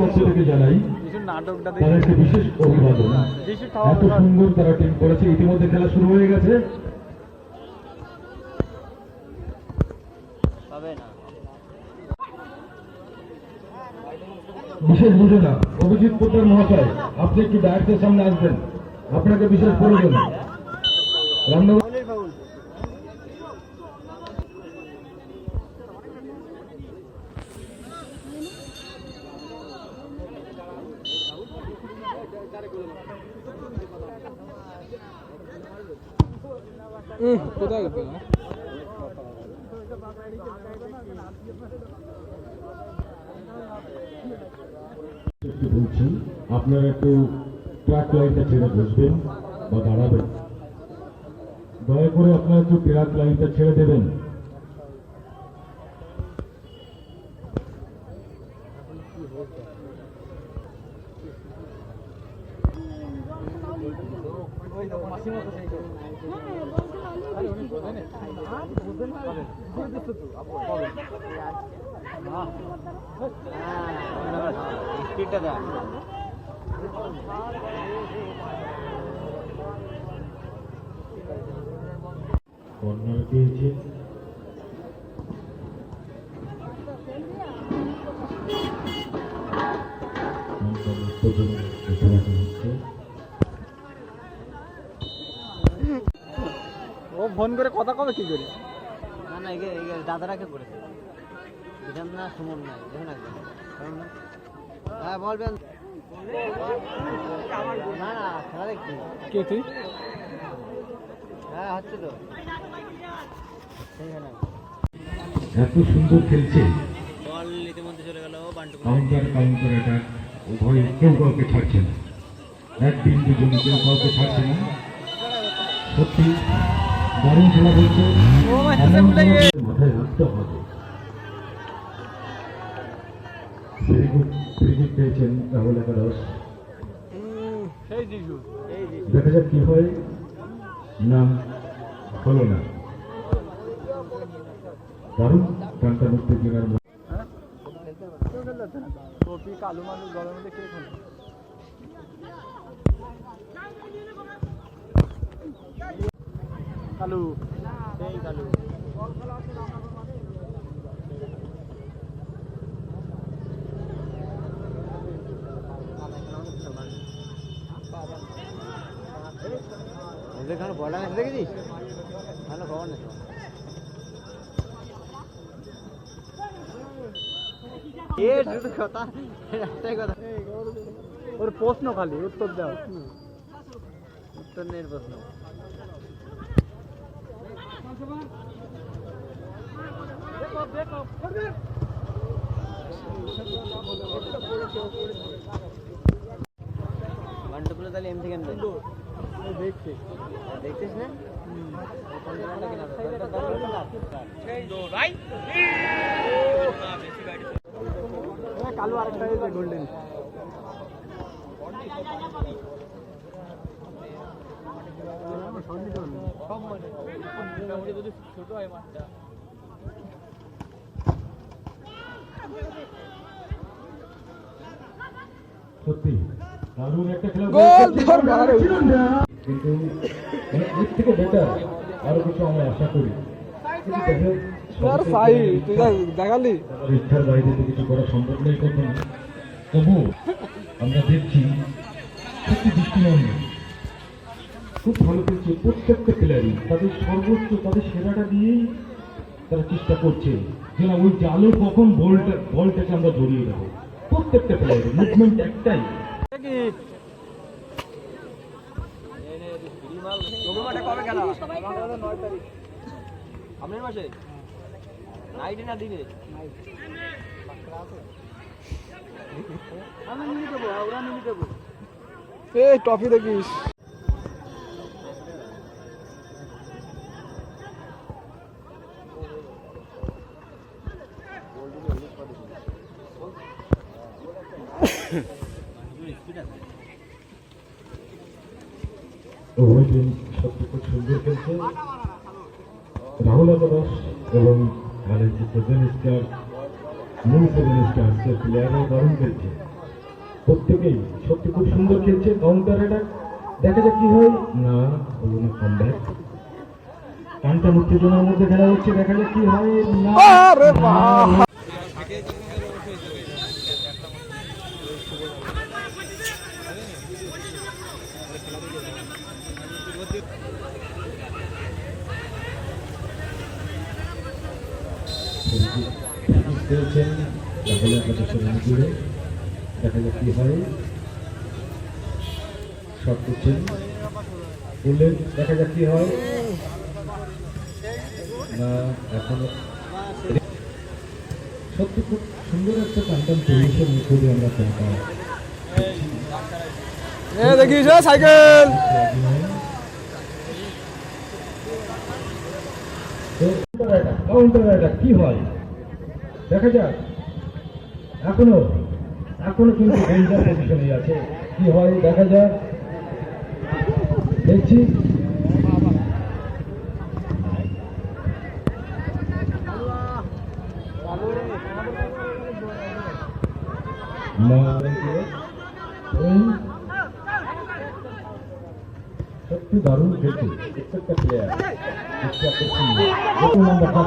পক্ষ থেকে জানাই বিশেষ অভিবাদন। এত সুন্দর তারা টিম করেছে ইতিমধ্যে খেলা শুরু হয়ে গেছে। না। বিশেষ ঘোষণা অভিজিৎ পোদ্দার মহাশয় আপনি একটু ডায়ার্সের সামনে আসবেন। আপনাকে বিশেষ প্রয়োজন। রামনগর কোথায় গেল? বলছি আপনারা একটু ট্রাক লাইনটা ছেড়ে বসবেন বা দাঁড়াবেন। দয়া করে আপনারা একটু ট্রাক লাইনটা ছেড়ে দেবেন। স্পিডটা দেখ কর্নার পেয়েছে ফোন করে কথা কবে কি করে? না না এগে এগে দাদারাকে করেছে বিধান না সুমন নাই দেখুন একদম হ্যাঁ বলবেন না না খেলা দেখছি কে তুই? হ্যাঁ হচ্ছে তো। এত সুন্দর খেলছে। বল ইতিমধ্যে চলে গেল বান্টু কাউন্টার কাউন্টার অ্যাটাক উভয় কেউ কাউকে ছাড়ছে না। এক বিন্দু জমি কেউ কাউকে ছাড়ছে না। সত্যি। দারুণ খেলা গিয়ে মাথায় রাখতে হবে। গুড পেয়েছেন রাহুল একাদশ। দেখা যাক কি হয়। না হলো না। দারুণ টানটা মুক্তি কেনার টপি কালু মানুষ গরমের মধ্যে কে কালু। সেই কালু। এখানে বড় ম্যাচ দেখেছিস? ভালো খবর নেই তো। এ শুধু কথা একটাই কথা। ওর প্রশ্ন খালি উত্তর দাও। উত্তর নেই প্রশ্ন। বান্টুগুলো তাহলে এম থেকে এম দেখছি। দেখছিস না? কালু আরেকটা গোল্ডেন ছোট হয় মাছটা সত্যি দারুণ একটা খেলা গোল। কিন্তু এর থেকে বেটার আরও কিছু আমরা আশা করি। কিন্তু সাই তুই দেখালি। ইচ্ছার বাইরে তো কিছু করা সম্ভব নয় কখনো। তবু আমরা দেখছি সত্যি দৃষ্টিনন্দ খুব ভালো খেলছে প্রত্যেকটা প্লেয়ারই তাদের সর্বোচ্চ, তাদের সেরাটা দিয়েই তারা চেষ্টা করছে। যে না ওই জালে কখন বলটা বলটাকে আমরা জড়িয়ে দেবো। প্রত্যেকটা প্লেয়ারের মুভমেন্ট একটাই। এই টফি দেখিস। উভয় টিম সত্যি খুব সুন্দর খেলছে রাহুল আকাশ এবং খেলছে। প্রত্যেকেই সত্যি খুব সুন্দর খেলছে কাউন্টার অ্যাটাক দেখা যাক কি হয়। না, হলো না কমব্যাক টানটান মধ্যে খেলা হচ্ছে, দেখা যাক কি হয়। না। আরে বাহ! না, পেয়েছেন দেখা যাক জুড়ে দেখা যাক কি হয়। শট করছেন। বললেন দেখা যাক কি হয়। না এখনও সত্যি খুব সুন্দর একটা টানটান পরিবেশের মধ্যে দিয়ে আমরা সাইকেল! কাউন্টার কি হয়? দেখা যাক। এখনও এখনও কিন্তু ডেঞ্জার পজিশনে আছে। কি হয়, দেখা যাক। দেখছি। সত্যি দারুণ খেলছে। প্রত্যেকটা প্লেয়ার প্রথম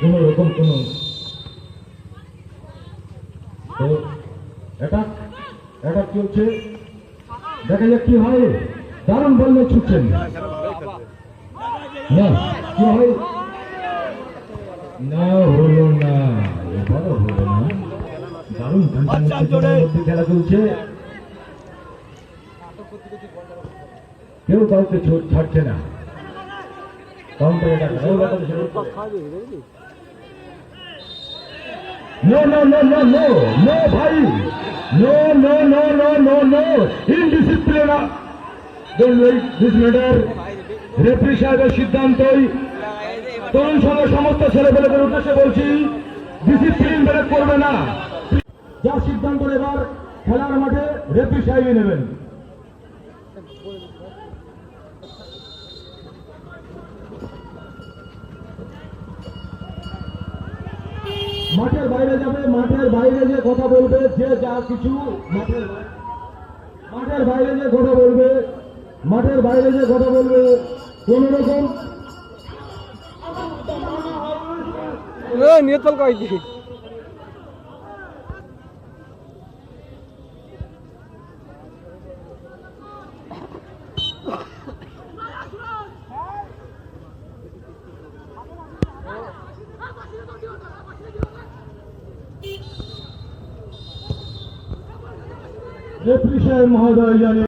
কোন রকম কোন তো অ্যাটাক অ্যাটাক চলছে দেখা যাক কি হয়। দারুণ বল নিয়ে ছুটছেন। না কি হয়? না হলো না। এবারও হলো না। দারুণ মধ্যে খেলা চলছে। কেউ কাউকে ছাড়ছে না। কাউন্টার অ্যাটাক রাহুল একাদশ শুরু করে। No, no, no, no, no, no, ভাই no, no, no, no, no, no, indiscipline. Don't wait this matter. Referee সাহেবের সিদ্ধান্তই। তরুণ সঙ্গে সমস্ত ছেলেপেলেদের উদ্দেশ্যে বলছি ডিসিপ্লিন ব্রেক করবে না। যার সিদ্ধান্ত এবার খেলার মাঠে রেফারি সাহেবই নেবেন। মাঠের বাইরে যাবে, মাঠের বাইরে যে কথা বলবে, যে যা কিছু মাঠের মাঠের বাইরে যে কথা বলবে, মাঠের বাইরে যে কথা বলবে, কোন রকম এ নিয়ে চল কয়েকটি রেফ্রি সাহেব মহোদয় জানিয়ে